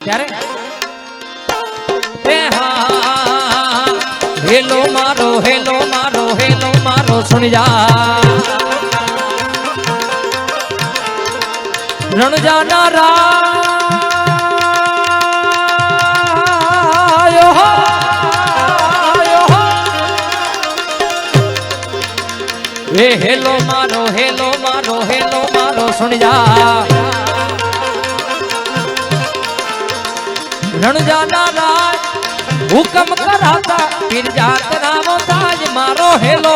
ત્યારે? હેલો મારો હેલો મારો હેલો મારો સુણજા. રણજાના રાયો હો, હેલો મારો હેલો મારો હેલો મારો સુણી भूलन जाना राज हुकम कराता फिर जात रामो ताज मारो हेलो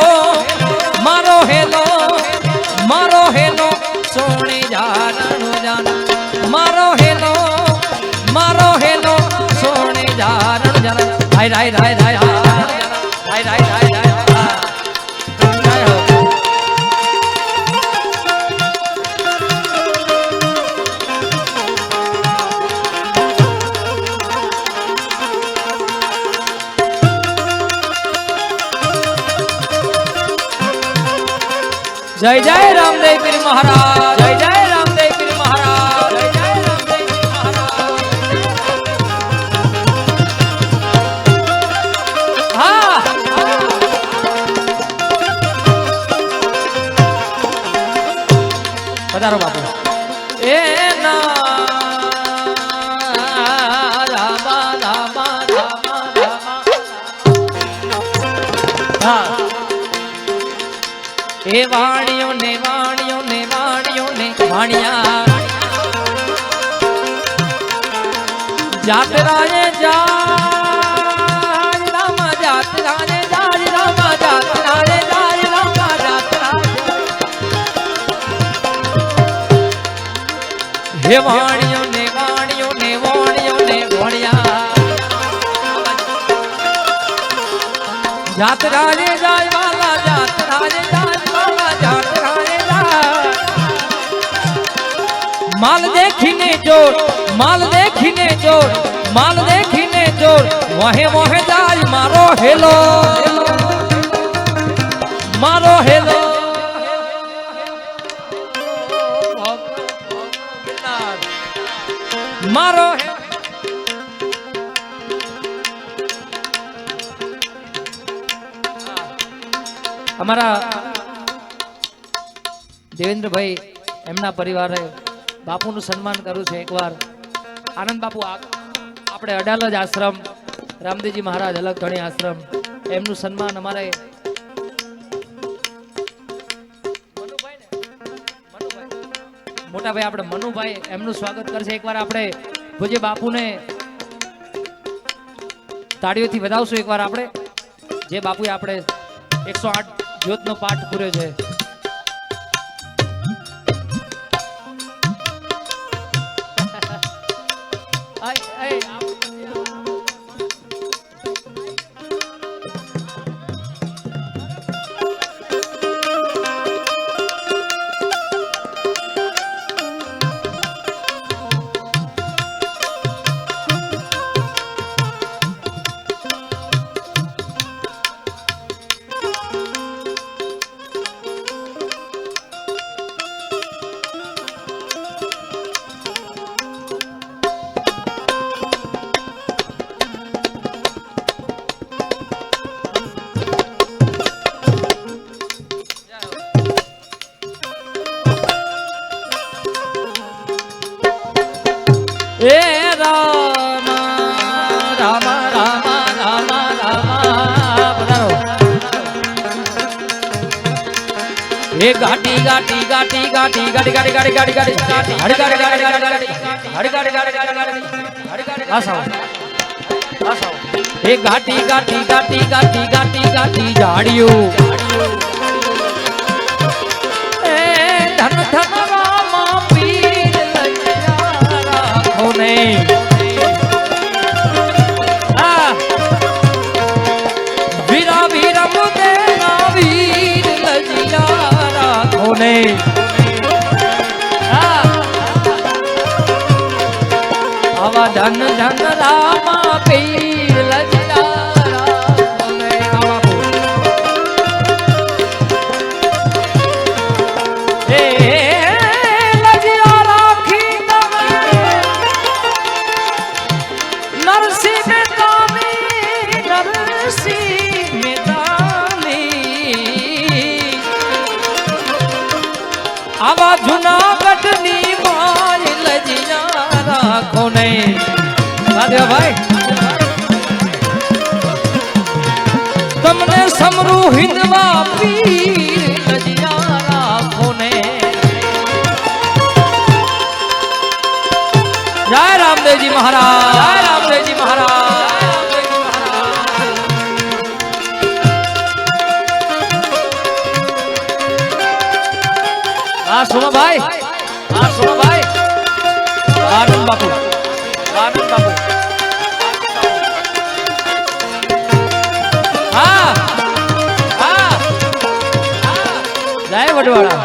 मारो हेलो मारो हेलो सोने जानो जान मारो हेलो मारो हेलो सोने जानो जान आई राय राय राय राय राय राय જય જય રામદેવ પીર મહારાજ, જય જય રામદેવ પીર મહારાજ, જય જય રામદેવ પીર મહારાજ. હા. હા. એ વાણીઓ ને વાણીઓ ને વાણીઓ ને વાણિયા જાતરા એ જા રામા જાતરા ને જા રામા જાતરા રે જા રામા જાતરા હે વાણીઓ ને વાણીઓ ને વાણીઓ ને વાણિયા જાતરા જાય વાલા જાતરા રે माल देखिने ज़ोर, माल देखिने ज़ोर, माल देखिने ज़ोर। मोहे मोहे जाय, मारो हेलो। मारो हेलो। मारो हमारा देवेंद्र भाई, एमना परिवार है। બાપુનું સન્માન કરું છું એકવાર. આનંદ બાપુ આપણે અડાલજ આશ્રમ, રામદેવજી મહારાજ અલગ ધણી આશ્રમ, એમનું સન્માન અમારે મોટાભાઈ મોટા ભાઈ, આપણે મનુભાઈ એમનું સ્વાગત કરશે એકવાર આપણે પૂજ્ય બાપુને. તાળીઓથી વધાવશું એકવાર આપણે. જે બાપુએ આપણે એકસો આઠ જ્યોતનો પાઠ પૂર્યો છે. હે રામ રામ રામ રામ રામ પધારો હે ગાટી ગાટી ગાટી ગાટી ગાડી ગાડી ગાડી ગાડી ગાડી ગાડી હડી ગાડી ગાડી ગાડી ગાડી હડી ગાડી ગાડી ગાડી ગાડી હડી ગાડી આસાઓ આસાઓ હે ગાટી ગાટી ગાટી ગાટી ગાટી ગાટી જાડિયું ધન ધન રામા પીર હિંદવા પીર લજિયા રાખો ને જય રામદેવજી મહારાજ. આનંદ બાપુ. આનંદ બાપુ. હા. જય વડવાળા.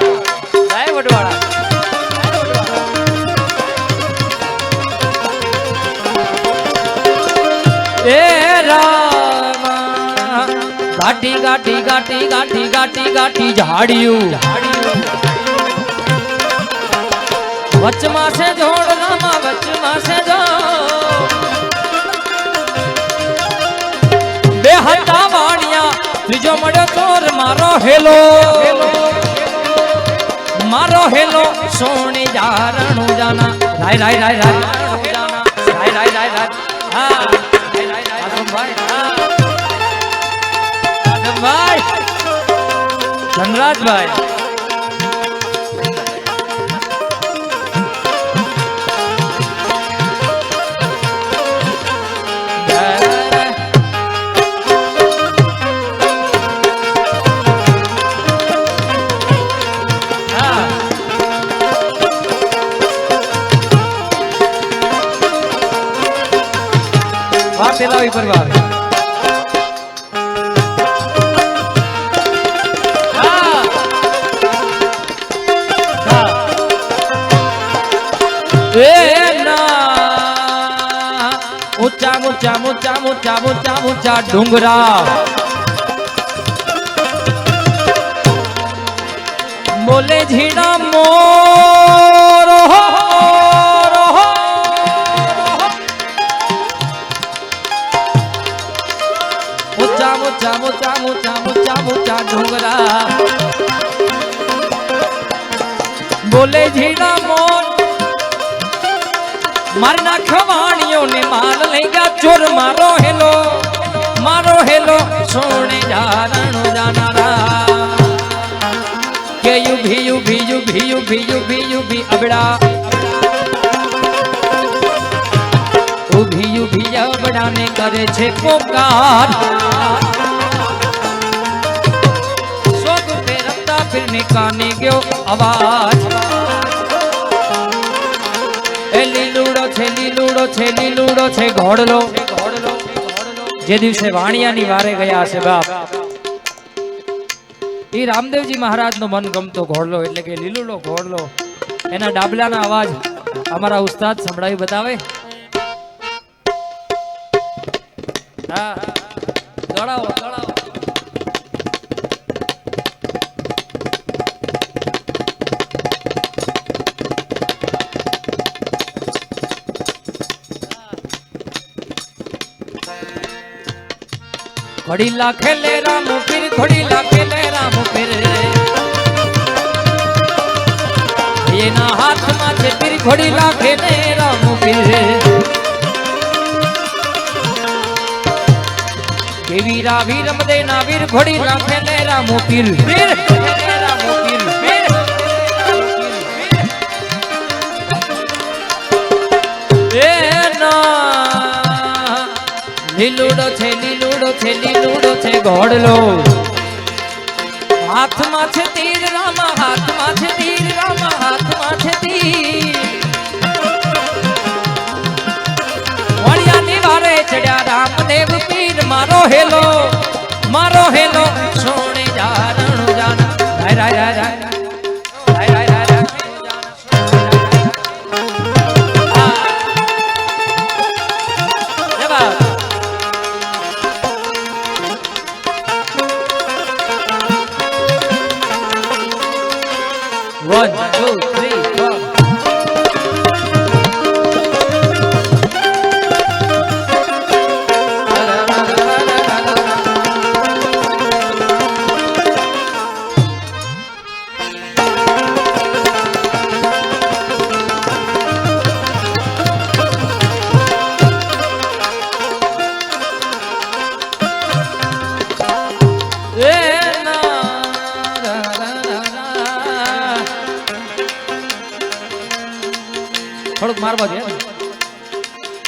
જય વડવાળા. એ રામા ગાટી ગાટી ગાટી ગાટી ગાટી ગાટી ઝાડિયું વચમાં છે જોડ રામા વચમાં છે જો. બે હતા વાણિયા ત્રીજો મળ્યો ચોર મારો હેલો. મારો હેલો સોણી જારણું જાના. રાય રાય રાય રાય. રાય રાય રાય રાય. હા. ધનરાજભાઈ. आओ परिवार। हाँ। हाँ। ऊँचा ऊँचा ऊँचा ऊँचा ऊँचा ऊँचा ढूंगरा बोले झीना मोर। मोचा मोचा मोचा मोचा मोचा झोंगरा बोले जीना मोन मरना खवानियों ने मार लेगा चोर, मारो हेलो मारो हेलो, सोने जानो रा के यू भी यू भी यू भी यू भी यू भी अबड़ा। ઊભી કરે છે પોકાર. શોક પે રખતા ફિરને કાને ગયો અવાજ. એ લીલુડો છે લીલુડો છે લીલુડો છે ઘોડલો. જે દિવસે વાણિયાની વારે ગયા છે બાપ. એ રામદેવજી મહારાજનો મન ગમતો ઘોડલો, એટલે કે લીલુડો ઘોડલો. એના ડાબલાના અવાજ અમારા ઉસ્તાદ સંભળાવી બતાવે. હા દોડાવો દોડાવો ઘડી લાખે લે રામ પીર ઘડી લાખે લે રામ પીર એના હાથમાં છે પીર ઘડી લાખે લે રામ પીર કેવી રાવી મદે ના વીર ઘોડી નાખે લે રામ પીર વીર રામ પીર ના લીલુડો છે લીલુડો છે લીલુડો છે ઘોડલો હાથમાં છે તીર રામા হেলো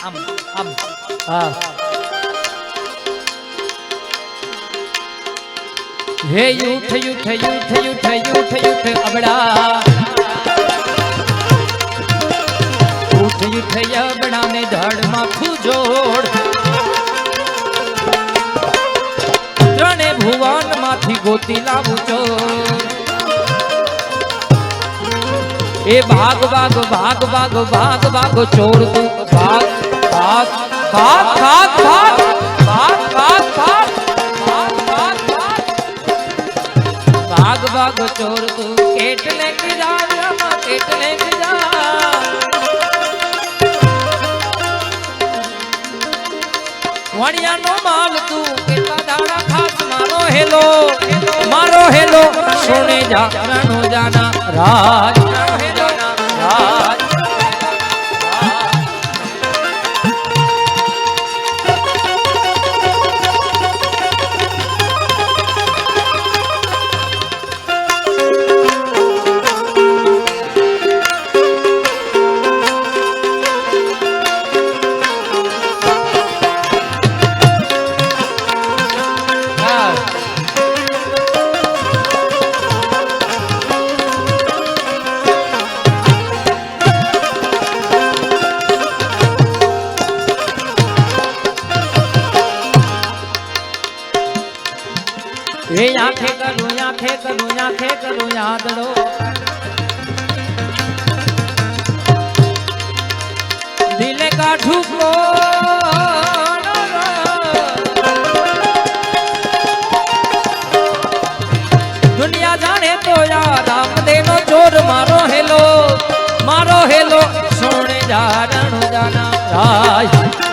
આમ આમ. હા. હે યુઠ યુઠ યુઠ યુઠ યુઠ યુઠ અબડા. ઉઠ યુઠ અબડા ને ધડ માથું જોડ ત્રણે ભુવનમાંથી ગોતી લાવું ચોર. એ ભાગ ભાગ ભાગ ભાગ ભાગ ભાગ ચોર તું ભાગ ભાગ ભાગ ભાગ ભાગ ભાગ ભાગ ભાગ ભાગ ભાગ ભાગ ભાગ ભાગ ચોર તું કેટલે જા રામા કેટલે જા વણિયાનો માલ તું કેટલા દાડા ખાસ મારો હેલો મારો હેલો સોને જા રણો જાના રાજ એ આંખે કરું આંખે કરું આંખે કરું યાદડો દિલે કાઠું કોણ દુનિયા જાણે તો યાર રામદેવનો ચોર મારો હેલો મારો હેલો સોણે જાણો જાના રાજ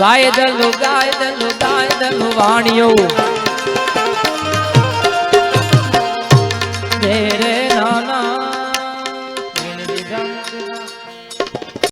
ગાય દલુ ગાય દલુ ગાય દલુ વાણિયો.